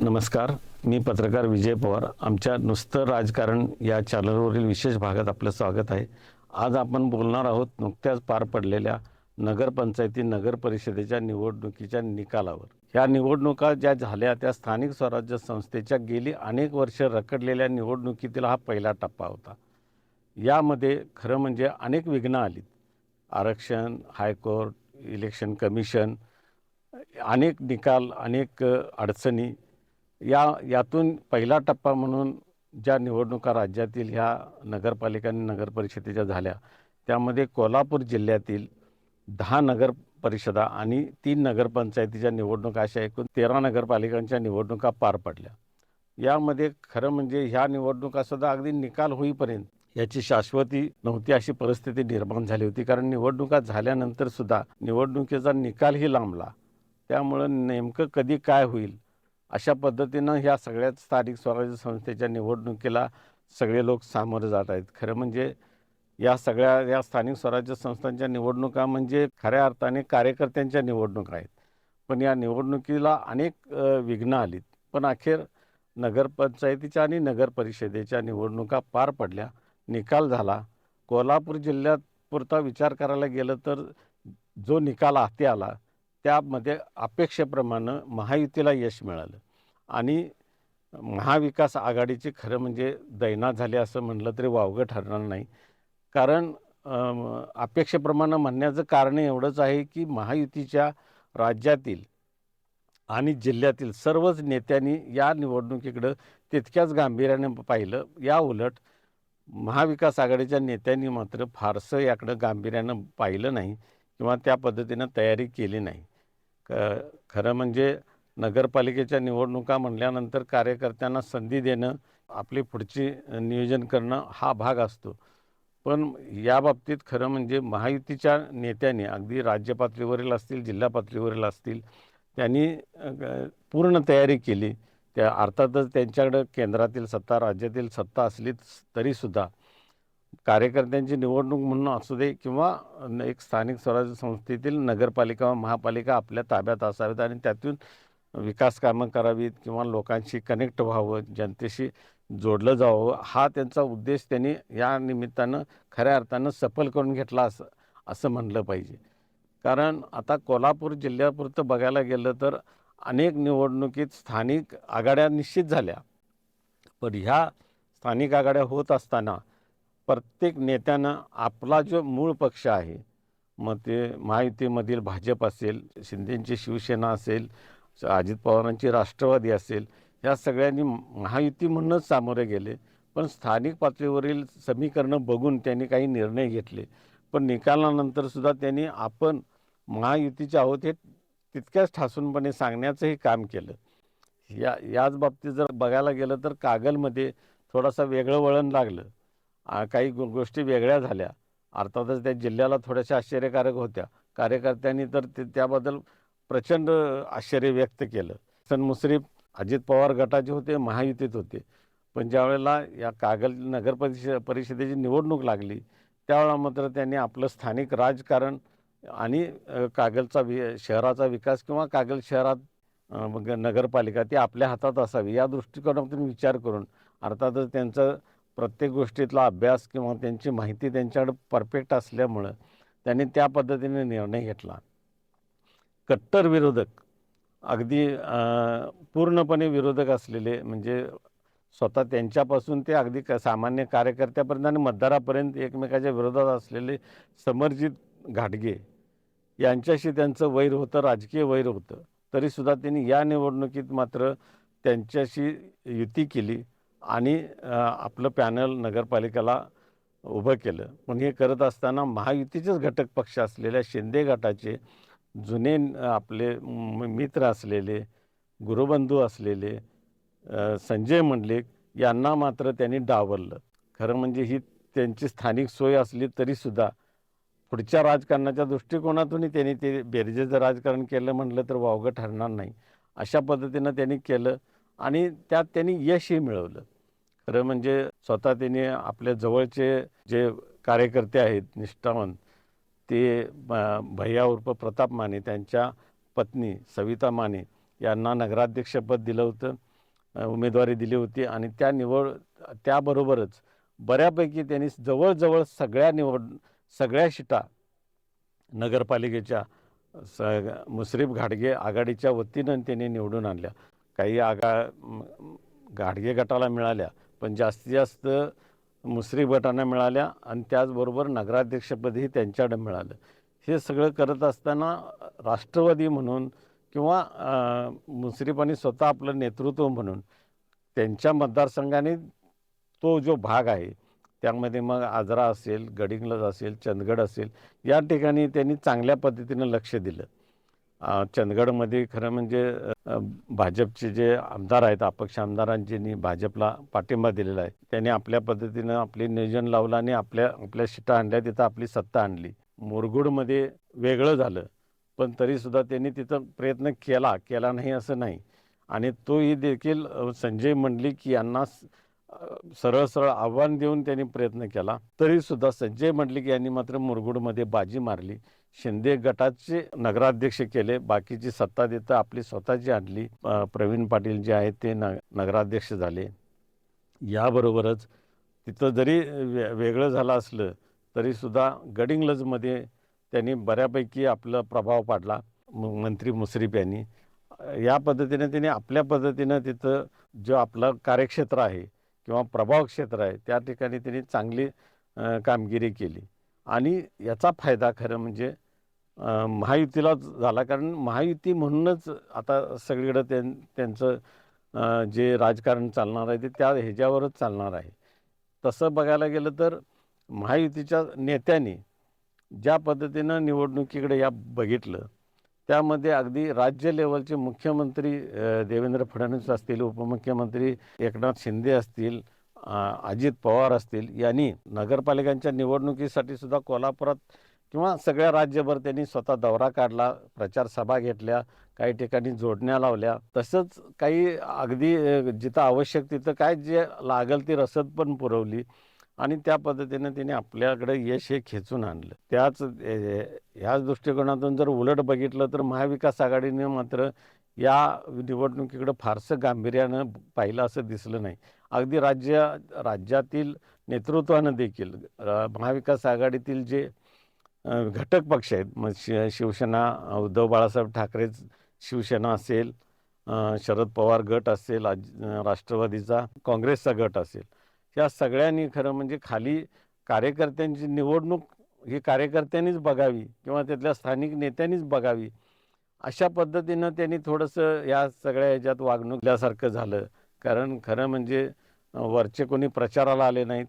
नमस्कार. मी पत्रकार विजय पवार. आमच्या नुसतं राजकारण या चॅनलवरील विशेष भागात आपलं स्वागत आहे. आज आपण बोलणार आहोत नुकत्याच पार पडलेल्या नगरपंचायती नगर परिषदेच्या निवडणुकीच्या निकालावर. ह्या निवडणुका ज्या झाल्या त्या स्थानिक स्वराज्य संस्थेच्या गेली अनेक वर्ष रखडलेल्या निवडणुकीतील हा पहिला टप्पा होता. यामध्ये खरं म्हणजे अनेक विघ्न आलीत. आरक्षण हायकोर्ट इलेक्शन कमिशन अनेक निकाल अनेक अडचणी या यातून पहिला टप्पा म्हणून ज्या निवडणुका राज्यातील ह्या नगरपालिका आणि नगरपरिषदेच्या झाल्या त्यामध्ये कोल्हापूर जिल्ह्यातील दहा नगर परिषदा आणि तीन नगरपंचायतीच्या निवडणुका अशा एकूण तेरा नगरपालिकांच्या निवडणुका पार पडल्या. यामध्ये खरं म्हणजे ह्या निवडणुकासुद्धा अगदी निकाल होईपर्यंत याची शाश्वती नव्हती अशी परिस्थिती निर्माण झाली होती. कारण निवडणुका झाल्यानंतर सुद्धा निवडणुकीचा निकालही लांबला. त्यामुळं नेमकं कधी काय होईल अशा पद्धतीनं ह्या सगळ्याच स्थानिक स्वराज्य संस्थेच्या निवडणुकीला सगळे लोक सामोरे जात आहेत. खरं म्हणजे या सगळ्या या स्थानिक स्वराज्य संस्थांच्या निवडणुका म्हणजे खऱ्या अर्थाने कार्यकर्त्यांच्या निवडणुका आहेत. पण या निवडणुकीला अनेक विघ्न आलीत. पण अखेर नगरपंचायतीच्या आणि नगर परिषदेच्या निवडणुका पार पडल्या. निकाल झाला. कोल्हापूर जिल्ह्यात पुरता विचार करायला गेलं तर जो निकाल हाती आला त्यामध्ये अपेक्षेप्रमाणे महायुतीला यश मिळालं. आणि महाविकास आघाडीचे खरं म्हणजे दैना झाले असं म्हणलं तरी वावगं ठरणार नाही. कारण अपेक्षेप्रमाणे म्हणण्याचं कारण एवढंच आहे की महायुतीच्या राज्यातील आणि जिल्ह्यातील सर्वच नेत्यांनी या निवडणुकीकडं तितक्याच गांभीर्याने पाहिलं. या उलट महाविकास आघाडीच्या नेत्यांनी मात्र फारसं याकडं गांभीर्यानं पाहिलं नाही. किंवा त्या पद्धतीनं तयारी केली नाही. क खरं म्हणजे नगरपालिकेच्या निवडणुका म्हणल्यानंतर कार्यकर्त्यांना संधी देणं आपली पुढची नियोजन करणं हा भाग असतो. पण या बाबतीत खरं म्हणजे महायुतीच्या नेत्यांनी अगदी राज्य पातळीवरील असतील जिल्हा पातळीवरील असतील त्यांनी पूर्ण तयारी केली. त्या अर्थातच त्यांच्याकडं केंद्रातील सत्ता राज्यातील सत्ता असली तरीसुद्धा कार्यकर्त्यांची निवडणूक म्हणून असू दे किंवा एक स्थानिक स्वराज्य संस्थेतील नगरपालिका व महापालिका आपल्या ताब्यात असाव्यात आणि त्यातून विकास कामं करावीत किंवा लोकांशी कनेक्ट व्हावं जनतेशी जोडलं जावं हा त्यांचा उद्देश त्यांनी या निमित्तानं खऱ्या अर्थानं सफल करून घेतला असं असं म्हणलं पाहिजे. कारण आता कोल्हापूर जिल्ह्यापुरतं बघायला गेलं तर अनेक निवडणुकीत स्थानिक आघाड्या निश्चित झाल्या. पण ह्या स्थानिक आघाड्या होत असताना प्रत्येक नेत्यानं आपला जो मूळ पक्ष आहे मग ते महायुतीमधील भाजप असेल शिंदेंची शिवसेना असेल अजित पवारांची राष्ट्रवादी असेल या सगळ्यांनी महायुती म्हणूनच सामोरे गेले. पण स्थानिक पातळीवरील समीकरणं बघून त्यांनी काही निर्णय घेतले. पण निकालानंतर सुद्धा त्यांनी आपण महायुतीचे आहोत हे तितक्याच ठासूनपणे सांगण्याचंही काम केलं. या याच बाबतीत जर बघायला गेलं तर कागलमध्ये थोडासा वेगळं वळण लागलं. काही गो गोष्टी वेगळ्या झाल्या. अर्थातच त्या जिल्ह्याला थोड्याशा आश्चर्यकारक होत्या. कार्यकर्त्यांनी तर ते त्याबद्दल प्रचंड आश्चर्य व्यक्त केलं. सन मुश्रीफ अजित पवार गटाचे होते महायुतीत होते. पण ज्यावेळेला या कागल नगर परिष परिषदेची निवडणूक लागली त्यावेळेला मात्र त्यांनी आपलं स्थानिक राजकारण आणि कागलचा वि शहराचा विकास किंवा कागल शहरात नगरपालिका ती आपल्या हातात असावी या दृष्टिकोनातून विचार करून अर्थातच त्यांचं प्रत्येक गोष्टीतला अभ्यास किंवा त्यांची माहिती त्यांच्याकडे परफेक्ट असल्यामुळं त्यांनी त्या पद्धतीने निर्णय घेतला. कट्टर विरोधक अगदी पूर्णपणे विरोधक असलेले म्हणजे स्वतः त्यांच्यापासून ते अगदी क सामान्य कार्यकर्त्यापर्यंत आणि मतदारापर्यंत एकमेकाच्या विरोधात असलेले समरजित घाटगे यांच्याशी त्यांचं वैर होतं राजकीय वैर होतं. तरीसुद्धा त्यांनी या निवडणुकीत मात्र त्यांच्याशी युती केली. आणि आपलं पॅनल नगरपालिकेला उभं केलं. पण हे करत असताना महायुतीचेच घटक पक्ष असलेल्या शिंदे गटाचे जुने आपले मित्र असलेले गुरुबंधू असलेले संजय मंडलिक यांना मात्र त्यांनी डावललं. खरं म्हणजे ही त्यांची स्थानिक सोय असली तरीसुद्धा पुढच्या राजकारणाच्या दृष्टिकोनातूनही त्यांनी ते बेरजेचं राजकारण केलं म्हटलं तर वावगं ठरणार नाही. अशा पद्धतीनं त्यांनी केलं आणि त्यात त्यांनी यशही मिळवलं. खरं म्हणजे स्वतः त्यांनी आपल्या जवळचे जे कार्यकर्ते आहेत निष्ठावंत ते भैया उर्फ प्रताप माने त्यांच्या पत्नी सविता माने यांना नगराध्यक्षपद दिलं होतं उमेदवारी दिली होती आणि त्या निवड त्याबरोबरच बऱ्यापैकी त्यांनी जवळजवळ सगळ्या निवड सगळ्या शिटा नगरपालिकेच्या स मुश्रीफ घाडगे आघाडीच्या वतीनं त्यांनी निवडून आणल्या. काही आगा घाडगे गटाला मिळाल्या पण जास्तीत जास्त मुसरी गटांना मिळाल्या आणि त्याचबरोबर नगराध्यक्षपदही त्यांच्याकडे मिळालं. हे सगळं करत असताना राष्ट्रवादी म्हणून किंवा मुसरीपानी स्वतः आपलं नेतृत्व म्हणून त्यांच्या मतदारसंघाने तो जो भाग आहे त्यामध्ये मग आजरा असेल गडिंगलज असेल चंदगड असेल या ठिकाणी त्यांनी चांगल्या पद्धतीनं लक्ष दिलं. चंदगडमध्ये खरं म्हणजे भाजपचे जे आमदार आहेत अपक्ष आमदारांनी भाजपला पाठिंबा दिलेला आहे. त्यांनी आपल्या पद्धतीनं आपले नियोजन लावलं आणि आपल्या आपल्या शिटा आणल्या तिथं आपली सत्ता आणली. मुरगुडमध्ये वेगळं झालं पण तरीसुद्धा त्यांनी तिथं प्रयत्न केला केला नाही असं नाही. आणि तोही देखील संजय संजय मंडलिक यांना सरळ सरळ आव्हान देऊन त्यांनी प्रयत्न केला. तरीसुद्धा संजय मंडलिक यांनी मात्र मुरगुडमध्ये बाजी मारली. शिंदे गटाचे नगराध्यक्ष केले. बाकीची सत्ता देतं आपली स्वतःची आणली. प्रवीण पाटील जे आहेत ते न नगराध्यक्ष झाले. याबरोबरच तिथं जरी वे वेगळं झालं असलं तरीसुद्धा गडिंग्लजमध्ये त्यांनी बऱ्यापैकी आपला प्रभाव पाडला. मंत्री मुश्रीफ यांनी. या पद्धतीने त्यांनी आपल्या पद्धतीनं तिथं जो आपलं कार्यक्षेत्र आहे किंवा प्रभाव क्षेत्र आहे त्या ठिकाणी त्यांनी चांगली कामगिरी केली. आणि याचा फायदा खरं म्हणजे महायुतीला महायुतीलाच झाला. कारण महायुती म्हणूनच आता सगळीकडं त्यां त्यांचं जे राजकारण चालणार आहे ते त्या ह्याच्यावरच चालणार आहे. तसं बघायला गेलं तर महायुतीच्या नेत्यांनी ज्या पद्धतीनं निवडणुकीकडे या बघितलं त्यामध्ये अगदी राज्य लेवलचे मुख्यमंत्री देवेंद्र फडणवीस असतील उपमुख्यमंत्री एकनाथ शिंदे असतील अजित पवार असतील यांनी नगरपालिकांच्या निवडणुकीसाठी सुद्धा कोल्हापुरात किंवा सगळ्या राज्यभर त्यांनी स्वतः दौरा काढला प्रचार सभा घेतल्या काही ठिकाणी जोडण्या लावल्या. तसंच काही अगदी जिथं आवश्यक तिथं काय जे लागेल ती रसद पण पुरवली आणि त्या पद्धतीनं त्यांनी आपल्याकडे यश हे खेचून आणलं. त्याच ह्याच दृष्टिकोनातून जर उलट बघितलं तर महाविकास आघाडीने मात्र या निवडणुकीकडं फारसं गांभीर्यानं पाहिलं असं दिसलं नाही. अगदी राज्य राज्यातील नेतृत्वानं देखील महाविकास आघाडीतील जे घटक पक्ष आहेत मग शि शिवसेना उद्धव बाळासाहेब ठाकरे शिवसेना असेल शरद पवार गट असेल राष्ट्रवादीचा काँग्रेसचा गट असेल या सगळ्यांनी खरं म्हणजे खाली कार्यकर्त्यांची निवडणूक ही कार्यकर्त्यांनीच बघावी किंवा त्यातल्या स्थानिक नेत्यांनीच बघावी अशा पद्धतीनं त्यांनी थोडंसं या सगळ्या ह्याच्यात वागणूकल्यासारखं झालं. कारण खरं म्हणजे वरचे कोणी प्रचाराला आले नाहीत.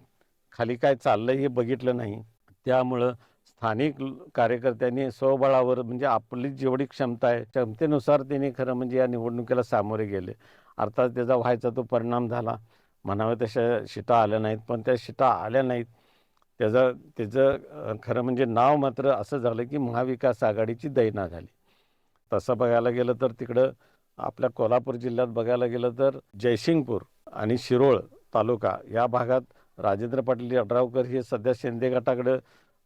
खाली काय चाललं हे बघितलं नाही. त्यामुळं स्थानिक कार्यकर्त्यांनी स्वबळावर म्हणजे आपली जेवढी क्षमता आहे क्षमतेनुसार त्यांनी खरं म्हणजे या निवडणुकीला सामोरे गेले. अर्थात त्याचा व्हायचा तो परिणाम झाला. म्हणावे तशा शिटा आल्या नाहीत. पण त्या शिटा आल्या नाहीत. त्याचं त्याचं खरं म्हणजे नाव मात्र असं झालं की महाविकास आघाडीची दैना झाली. तसं बघायला गेलं तर तिकडं आपल्या कोल्हापूर जिल्ह्यात बघायला गेलं तर जयसिंगपूर आणि शिरोळ तालुका या भागात राजेंद्र पाटील यड्रावकर हे सध्या शिंदे गटाकडं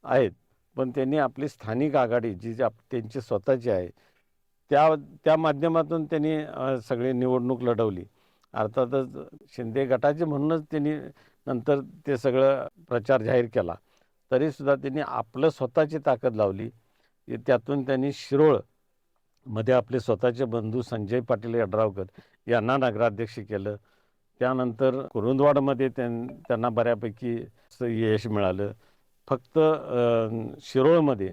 आहेत. पण त्यांनी आपली स्थानिक आघाडी जी जी आप- त्यांची स्वतःची आहे त्या त्या माध्यमातून त्यांनी सगळी निवडणूक लढवली. अर्थातच शिंदे गटाचे म्हणूनच त्यांनी नंतर ते सगळं प्रचार जाहीर केला. तरीसुद्धा त्यांनी आपलं स्वतःची ताकद लावली. त्यातून त्यांनी शिरोळ मध्ये आपले स्वतःचे बंधू संजय पाटील यड्रावकर यांना नगराध्यक्ष केलं. त्यानंतर कुरुंदवाडमध्ये त्यां त्यांना बऱ्यापैकी यश मिळालं. फक्त शिरोळमध्ये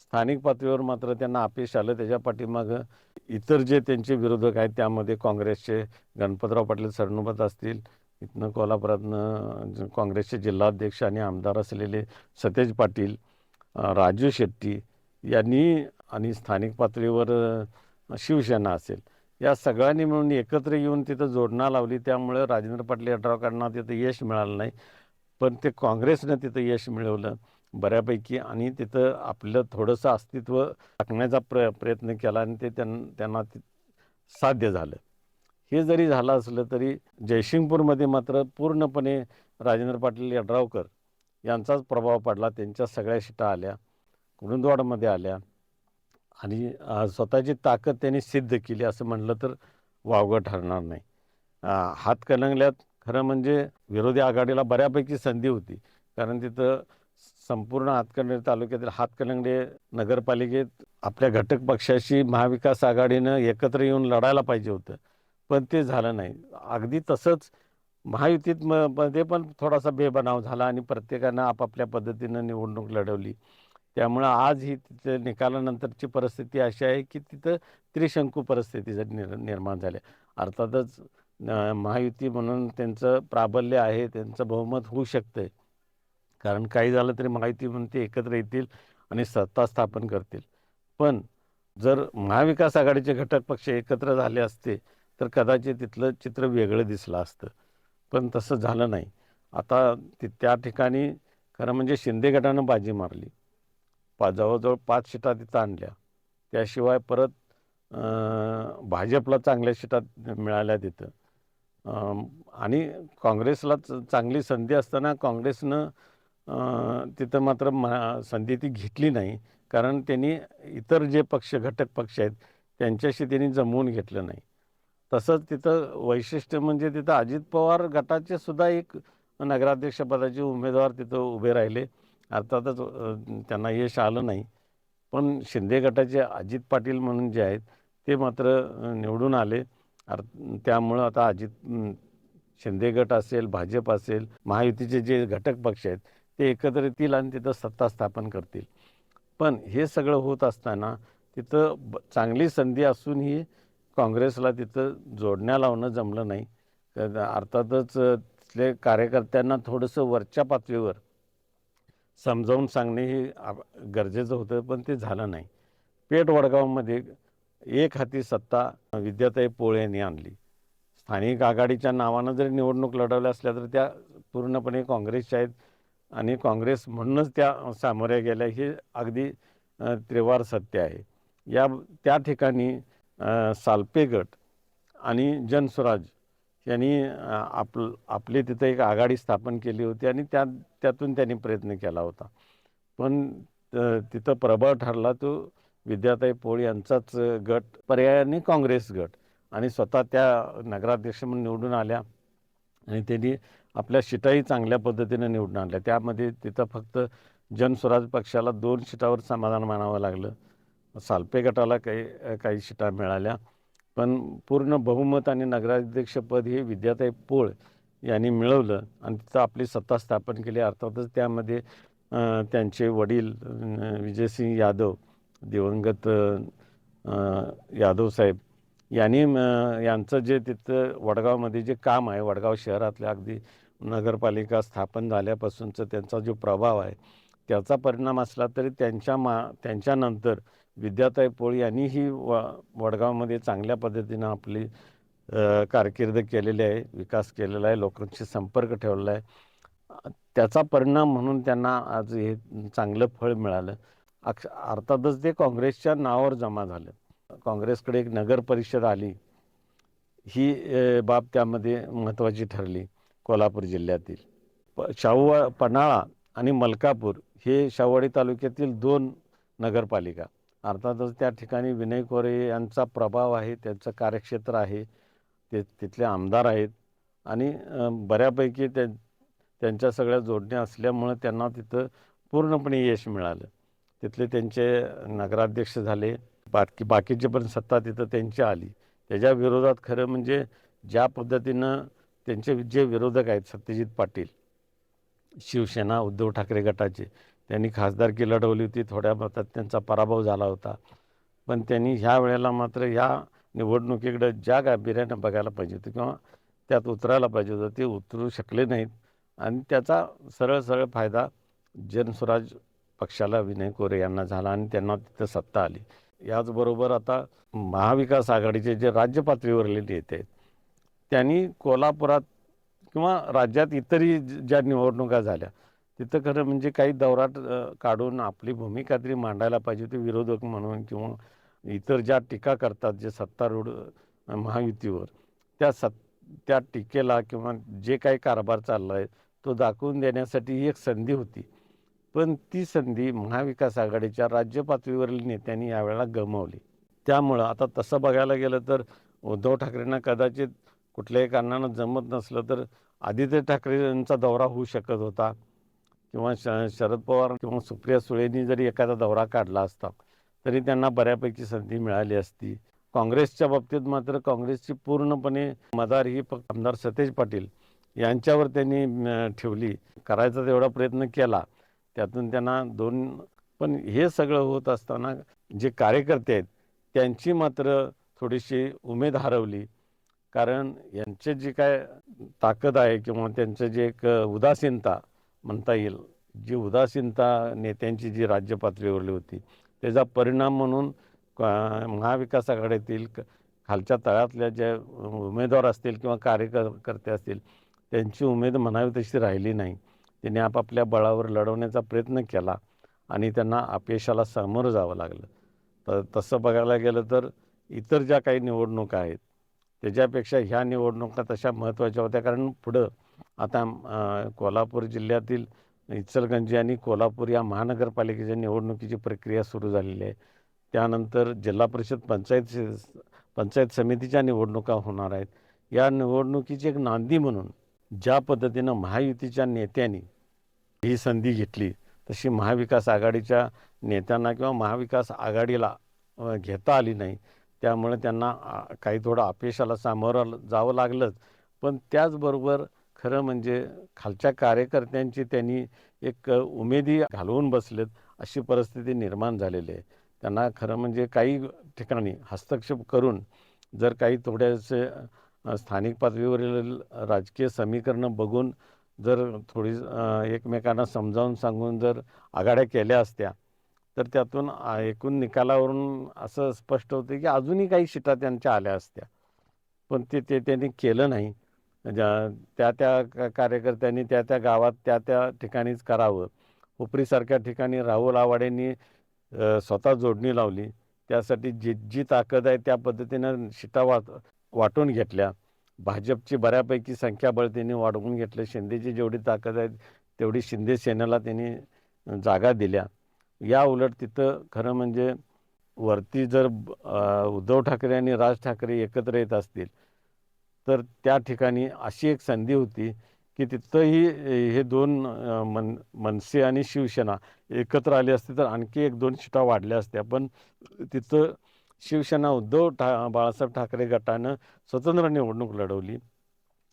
स्थानिक पातळीवर मात्र त्यांना अपयश आलं. त्याच्या पाठीमागं इतर जे त्यांचे विरोधक आहेत त्यामध्ये काँग्रेसचे गणपतराव पाटील सरणुपत असतील इथनं कोल्हापुरातनं काँग्रेसचे जिल्हाध्यक्ष आणि आमदार असलेले सतेज पाटील राजू शेट्टी यांनी आणि स्थानिक पातळीवर शिवसेना असेल. या सगळ्यांनी मिळून एकत्र येऊन तिथं जोडणा लावली. त्यामुळं राजेंद्र पाटील यड्रावकरांना तिथं यश मिळालं नाही. पण ते काँग्रेसनं तिथं यश मिळवलं बऱ्यापैकी. आणि तिथं आपलं थोडंसं अस्तित्व टाकण्याचा प्र प्रयत्न केला आणि ते त्यां त्यांना साध्य झालं. हे जरी झालं असलं तरी जयसिंगपूरमध्ये मात्र पूर्णपणे राजेंद्र पाटील यड्रावकर यांचाच प्रभाव पडला. त्यांच्या सगळ्या शिटा आल्या. कुरुंदवाडमध्ये आल्या. आणि स्वतःची ताकद त्यांनी सिद्ध केली असं म्हणलं तर वावगं ठरणार नाही. हात हातकणंगल्यात खरं म्हणजे विरोधी आघाडीला बऱ्यापैकी संधी होती. कारण तिथं संपूर्ण हातकणंगले तालुक्यातील हातकणंगले नगरपालिकेत आपल्या घटक पक्षाशी महाविकास आघाडीनं एकत्र येऊन लढायला पाहिजे होतं. पण ते झालं नाही. अगदी तसंच महायुतीत म- मध्ये पण थोडासा बेबनाव झाला आणि प्रत्येकानं आपापल्या पद्धतीनं निवडणूक लढवली. त्यामुळं आज ही तिथं निकालानंतरची परिस्थिती अशी आहे की तिथं त्रिशंकू परिस्थिती जर निर निर्माण झाली अर्थातच महायुती म्हणून त्यांचं प्राबल्य आहे त्यांचं बहुमत होऊ शकतं कारण काही झालं तरी महायुती म्हणून ते एकत्र येतील आणि सत्ता स्थापन करतील. पण जर महाविकास आघाडीचे घटक पक्ष एकत्र झाले असते तर कदाचित तिथलं चित्र वेगळं दिसलं असतं. पण तसं झालं नाही. आता ति त्या ठिकाणी खरं म्हणजे शिंदे गटानं बाजी मारली. पा जवळजवळ पाच शिटा तिथं आणल्या. त्याशिवाय परत भाजपला चांगल्या शिटा मिळाल्या तिथं. आणि काँग्रेसला चांगली संधी असताना काँग्रेसनं तिथं मात्र म संधी ती घेतली नाही. कारण त्यांनी इतर जे पक्ष घटक पक्ष आहेत त्यांच्याशी त्यांनी जमवून घेतलं नाही. तसंच तिथं वैशिष्ट्य म्हणजे तिथं अजित पवार गटाचे सुद्धा एक नगराध्यक्षपदाचे उमेदवार तिथं उभे राहिले. अर्थातच त्यांना यश आलं नाही. पण शिंदे गटाचे अजित पाटील म्हणून जे आहेत ते मात्र निवडून आले. अर त्यामुळं आता अजित शिंदे गट असेल भाजप असेल महायुतीचे जे घटक पक्ष आहेत ते एकत्र येतील आणि तिथं सत्ता स्थापन करतील. पण हे सगळं होत असताना तिथं ब चांगली संधी असूनही काँग्रेसला तिथं जोडण्या लावणं जमलं नाही. अर्थातच तिथले कार्यकर्त्यांना थोडंसं वरच्या पातळीवर समजावून सांगणे हे आप- गरजेचं होतं पण ते झालं नाही. पेठ वडगावमध्ये एक हाती सत्ता विद्याताई पोळे यांनी आणली. स्थानिक आघाडीच्या नावानं जरी निवडणूक लढवल्या असल्या तर त्या पूर्णपणे काँग्रेसच्या आहेत आणि काँग्रेस म्हणूनच त्या सामोऱ्या गेल्या हे अगदी त्रिवार सत्य आहे. या त्या ठिकाणी सालपेगट सालपे गट आणि जनस्वराज यांनी आप आपल आपली तिथं एक आघाडी स्थापन केली होती आणि त्या त्यातून त्यांनी प्रयत्न केला होता. पण तिथं प्रबळ ठरला तो विद्याताई पोळ यांचाच गट पर्यायाने काँग्रेस गट. आणि स्वतः त्या नगराध्यक्ष म्हणून निवडून आल्या. आणि त्यांनी आपल्या शिटाही चांगल्या पद्धतीनं निवडून आणल्या. त्यामध्ये तिथं फक्त जनस्वराज पक्षाला दोन शिटावर समाधान मानावं लागलं. सालपे गटाला काही काही शिटा मिळाल्या. पण पूर्ण बहुमत आणि नगराध्यक्षपद हे विद्याताई पोळ यांनी मिळवलं आणि तिथं आपली सत्ता स्थापन केली. अर्थातच त्यामध्ये त्यांचे वडील विजयसिंग यादव दिवंगत यादव साहेब यांनी यांचं जे तिथं वडगावमध्ये जे काम आहे वडगाव शहरातल्या अगदी नगरपालिका स्थापन झाल्यापासूनचं त्यांचा जो प्रभाव आहे त्याचा परिणाम असला तरी त्यांच्या मा त्यांच्यानंतर विद्याताई पोळ यांनीही व वडगावमध्ये चांगल्या पद्धतीनं आपली कारकीर्द केलेली आहे विकास केलेला आहे लोकांशी संपर्क ठेवलेला आहे. त्याचा परिणाम म्हणून त्यांना आज हे चांगलं फळ मिळालं. अक्ष अर्थातच ते काँग्रेसच्या नावावर जमा झालं. काँग्रेसकडे एक नगर परिषद आली. ही बाब त्यामध्ये महत्त्वाची ठरली कोल्हापूर जिल्ह्यातील. प शाहू पन्हाळा आणि मलकापूर हे शाहूवाडी तालुक्यातील दोन नगरपालिका. अर्थातच त्या ठिकाणी विनय कोरे यांचा प्रभाव आहे त्यांचं कार्यक्षेत्र आहे. ते तिथले आमदार आहेत. आणि बऱ्यापैकी त्या त्यांच्या सगळ्या जोडण्या असल्यामुळं त्यांना तिथं पूर्णपणे यश मिळालं. तिथले त्यांचे नगराध्यक्ष झाले. बाकी बाकीचे पण सत्ता तिथं त्यांची आली. त्याच्या विरोधात खरं म्हणजे ज्या पद्धतीनं त्यांचे जे विरोधक आहेत सत्यजित पाटील शिवसेना उद्धव ठाकरे गटाचे त्यांनी खासदारकी लढवली होती. थोड्या मतात त्यांचा पराभव झाला होता. पण त्यांनी ह्या वेळेला मात्र ह्या निवडणुकीकडं ज्या गांभीर्यानं बघायला पाहिजे होतं किंवा त्यात उतरायला पाहिजे होतं ते उतरू शकले नाहीत. आणि त्याचा सरळ सरळ फायदा जनस्वराज पक्षाला विनय कोरे यांना झाला आणि त्यांना तिथं सत्ता आली. याचबरोबर आता महाविकास आघाडीचे जे राज्य पातळीवरले नेते आहेत त्यांनी कोल्हापुरात किंवा राज्यात इतरही ज्या निवडणुका झाल्या तिथं खरं म्हणजे काही दौराट काढून आपली भूमिका तरी मांडायला पाहिजे होती विरोधक म्हणून किंवा इतर ज्या टीका करतात जे सत्तारूढ महायुतीवर त्या सत् त्या टीकेला किंवा जे काही कारभार चालला आहे तो दाखवून देण्यासाठी ही एक संधी होती. पण ती संधी महाविकास आघाडीच्या राज्य पातळीवरील नेत्यांनी यावेळेला गमावली. त्यामुळं आता तसं बघायला गेलं तर उद्धव ठाकरेंना कदाचित कुठल्याही कारणानं जमत नसलं तर आदित्य ठाकरे यांचा दौरा होऊ शकत होता. किंवा श शरद पवार किंवा सुप्रिया सुळेंनी जरी एखादा दौरा काढला असता तरी त्यांना बऱ्यापैकी संधी मिळाली असती. काँग्रेसच्या बाबतीत मात्र काँग्रेसची पूर्णपणे मदार ही फक्त आमदार सतेज पाटील यांच्यावर त्यांनी ठेवली. करायचा तेवढा प्रयत्न केला. त्यातून त्यांना दोन पण हे सगळं होत असताना जे कार्यकर्ते आहेत त्यांची मात्र थोडीशी उमेद हरवली. कारण यांचे जी काय ताकद आहे किंवा त्यांचं जे एक उदासीनता म्हणता येईल जी उदासीनता नेत्यांची जी राज्य पातळीवरली होती त्याचा परिणाम म्हणून महाविकास आघाडीतील क- खालच्या तळातल्या ज्या उमेदवार असतील किंवा कार्यकर्ते असतील त्यांची उमेद म्हणावी तशी राहिली नाही. त्यांनी आपापल्या बळावर लढवण्याचा प्रयत्न केला आणि त्यांना अपयशाला सामोरं जावं लागलं. तर तसं बघायला गेलं तर इतर ज्या काही निवडणुका आहेत त्याच्यापेक्षा ह्या निवडणुका तशा महत्त्वाच्या होत्या. कारण पुढं आता कोल्हापूर जिल्ह्यातील इचलगंजी आणि कोल्हापूर या महानगरपालिकेच्या निवडणुकीची प्रक्रिया सुरू झालेली आहे. त्यानंतर जिल्हा परिषद पंचायत स- पंचायत समितीच्या निवडणुका होणार आहेत. या निवडणुकीची एक नांदी म्हणून ज्या पद्धतीनं महायुतीच्या नेत्यांनी ही संधी घेतली तशी महाविकास आघाडीच्या नेत्यांना किंवा महाविकास आघाडीला घेता आली नाही. त्यामुळे त्यांना काही थोडं अपयशाला सामोरं जावं लागलंच. पण त्याचबरोबर खरं म्हणजे खालच्या कार्यकर्त्यांची त्यांनी एक उमेदी घालवून बसलेत अशी परिस्थिती निर्माण झालेली आहे. त्यांना खरं म्हणजे काही ठिकाणी हस्तक्षेप करून जर काही थोडेसे स्थानिक पातळीवरील राजकीय समीकरणं बघून जर थोडी एकमेकांना समजावून सांगून जर आघाड्या केल्या असत्या तर त्यातून एकूण निकालावरून असं स्पष्ट होतं की अजूनही काही शिटा त्यांच्या आल्या असत्या. पण ते ते त्यांनी केलं नाही. म्हणजे, त्या त्या कार्यकर्त्यांनी त्या त्या गावात त्या त्या ठिकाणीच करावं. उपरीसारख्या ठिकाणी राहुल आवाडेंनी स्वतः जोडणी लावली. त्यासाठी जी जी ताकद आहे त्या पद्धतीनं शिटा वाट वाटून घेतल्या. भाजपची बऱ्यापैकी संख्याबळ त्यांनी वाढवून घेतलं. शिंदेची जेवढी ताकद आहे तेवढी शिंदे सेनेला त्यांनी जागा दिल्या. या उलट तिथं खरं म्हणजे वरती जर उद्धव ठाकरे आणि राज ठाकरे एकत्र येत असतील तर त्या ठिकाणी अशी एक संधी होती की तिथंही हे दोन मन मनसे आणि शिवसेना एकत्र आली असते तर आणखी एक दोन शिटा वाढल्या असत्या. पण तिथं शिवसेना उद्धव ठा बाळासाहेब ठाकरे गटानं स्वतंत्र निवडणूक लढवली.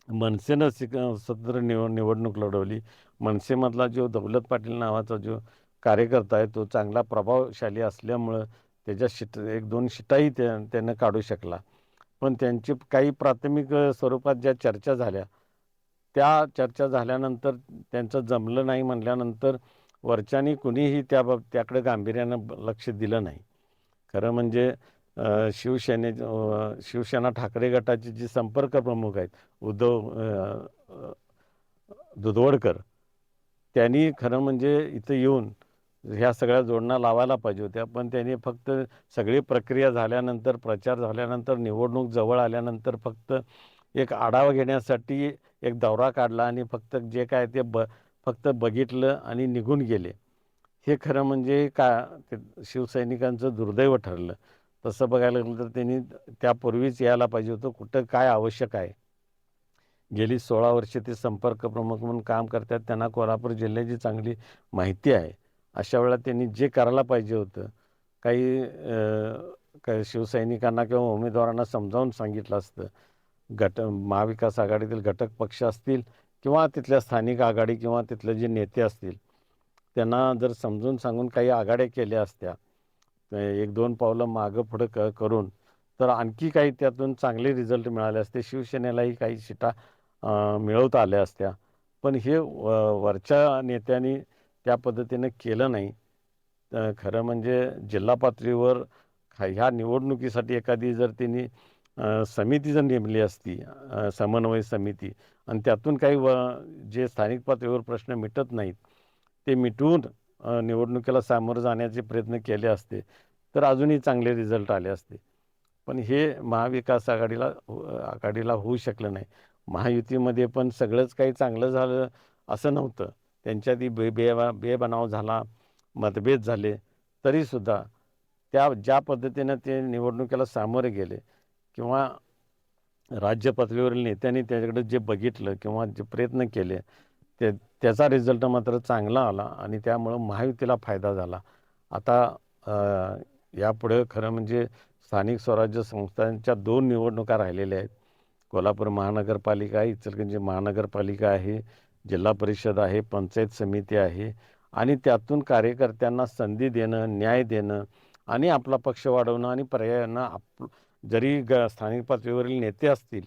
मनसेनं सिक स्वतंत्र निव निवडणूक लढवली. मनसेमधला जो दौलत पाटील नावाचा जो कार्यकर्ता आहे तो चांगला प्रभावशाली असल्यामुळं त्याच्या शिट एक दोन शिटाही त्या त्यानं काढू शकला. पण त्यांची काही प्राथमिक स्वरूपात ज्या चर्चा झाल्या त्या चर्चा झाल्यानंतर त्यांचं जमलं नाही म्हणल्यानंतर वरच्यानी कुणीही त्या बाब त्याकडे गांभीर्यानं लक्ष दिलं नाही. खरं म्हणजे शिवसेने शिवसेना ठाकरे गटाचे जे संपर्क प्रमुख आहेत उद्धव दुधवडकर त्यांनी खरं म्हणजे इथं येऊन ह्या सगळ्या जोडणा लावायला पाहिजे होत्या. पण त्यांनी फक्त सगळी प्रक्रिया झाल्यानंतर प्रचार झाल्यानंतर निवडणूक जवळ आल्यानंतर फक्त एक आढावा घेण्यासाठी एक दौरा काढला आणि फक्त जे काय ते ब फक्त बघितलं आणि निघून गेले. हे खरं म्हणजे का ते शिवसैनिकांचं दुर्दैव ठरलं. तसं बघायला गेलं तर त्यांनी त्यापूर्वीच यायला पाहिजे होतं. कुठं काय आवश्यक आहे? गेली सोळा वर्षे ते संपर्क प्रमुख म्हणून काम करतात. त्यांना कोल्हापूर जिल्ह्याची चांगली माहिती आहे. अशा वेळा त्यांनी जे करायला पाहिजे होतं काही काही शिवसैनिकांना किंवा उमेदवारांना समजावून सांगितलं असतं. गट महाविकास आघाडीतील घटक पक्ष असतील किंवा तिथल्या स्थानिक आघाडी किंवा तिथले जे नेते असतील त्यांना जर समजून सांगून काही आघाड्या केल्या असत्या एक दोन पावलं मागं पुढं क करून तर आणखी काही त्यातून चांगले रिझल्ट मिळाले असते. शिवसेनेलाही काही शिटा मिळवता आल्या असत्या. पण हे व- वरच्या नेत्यांनी त्या पद्धतीनं केलं नाही. खरं म्हणजे जिल्हा पातळीवर ह्या निवडणुकीसाठी एखादी जर त्यांनी समिती जर नेमली असती समन्वय समिती आणि त्यातून काही व जे स्थानिक पातळीवर प्रश्न मिटत नाहीत ते मिटवून निवडणुकीला सामोरं जाण्याचे प्रयत्न केले असते तर अजूनही चांगले रिझल्ट आले असते. पण हे महाविकास आघाडीला हो, आघाडीला होऊ शकलं नाही. महायुतीमध्ये पण सगळंच काही चांगलं झालं असं नव्हतं. त्यांच्यातही बे बे बेबनाव झाला मतभेद झाले. तरीसुद्धा त्या ज्या पद्धतीनं ते निवडणुकीला सामोरे गेले किंवा राज्य पातळीवरील नेत्यांनी त्याच्याकडे जे बघितलं किंवा जे प्रयत्न केले ते त्याचा रिझल्ट मात्र चांगला आला आणि त्यामुळं महायुतीला फायदा झाला. आता यापुढे खरं म्हणजे स्थानिक स्वराज्य संस्थांच्या दोन निवडणुका राहिलेल्या आहेत. कोल्हापूर महानगरपालिका आहे इचलकरंजी महानगरपालिका आहे. जिल्हा परिषद आहे पंचायत समिती आहे आणि त्यातून कार्यकर्त्यांना संधी देणं न्याय देणं आणि आपला पक्ष वाढवणं आणि पर्यायानं आप जरी ग स्थानिक पातळीवरील नेते असतील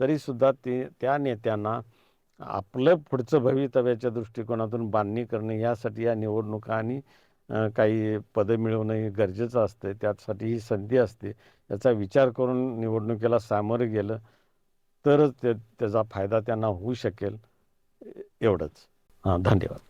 तरीसुद्धा ते त्या नेत्यांना आपलं पुढचं भवितव्याच्या दृष्टिकोनातून बांधणी करणे यासाठी या निवडणुका आणि काही पदं मिळवणं हे गरजेचं असतं त्यासाठी ही संधी असते. याचा विचार करून निवडणुकीला सामोरं गेलं तरच ते त्याचा फायदा त्यांना होऊ शकेल. एवढंच. हां धन्यवाद.